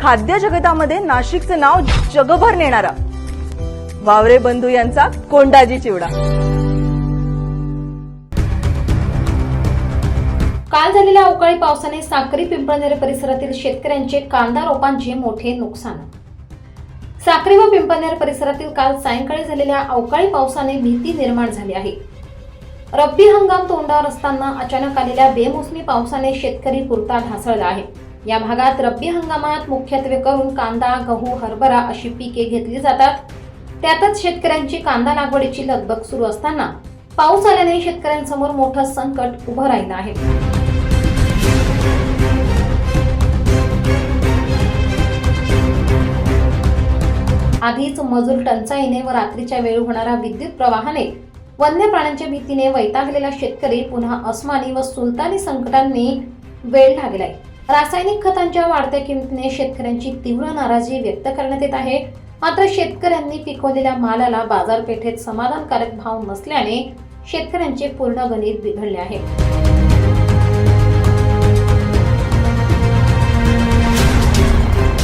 खाद्य जगतामध्ये नाशिकचं नाव जगभर नेणारा. वावरे बंधू यांचा कोंडाजी चिवडा. काल झालेल्या अवकाळी पावसाने साक्री पिंपळनेर परिसरातील शेतकऱ्यांचे कांदा रोपांचे मोठे नुकसान. साक्री व पिंपळनेर परिसरातील काल सायंकाळी झालेल्या अवकाळी पावसाने भीती निर्माण झाली आहे. रब्बी हंगाम तोंडावर असताना अचानक आलेल्या बेमोसमी पावसाने शेतकरी पुरता ढासळला आहे. या भागात रब्बी हंगामात मुख्यत्वे करून कांदा गहू हरभरा अशी पिके घेतली जातात. त्यातच शेतकऱ्यांची कांदा लागवडीची लगबग सुरू असताना पाऊस आल्याने शेतकऱ्यांसमोर मोठं संकट उभं राहिलं आहे. आधीच मजूर टंचाईने व रात्रीच्या वेळी होणाऱ्या विद्युत प्रवाहाने वन्य प्राण्यांच्या भीतीने वैतागलेला शेतकरी पुन्हा अस्मानी व सुलतानी संकटांनी वेळ लागलाय. रासायनिक खतांच्या वाढत्या किमतीने शेतकऱ्यांची तीव्र नाराजी व्यक्त करण्यात येत आहे. मात्र शेतकऱ्यांनी पिकवलेल्या मालाला बाजारपेठेत समाधानकारक भाव नसल्याने शेतकऱ्यांचे पूर्ण गणित बिघडले आहे.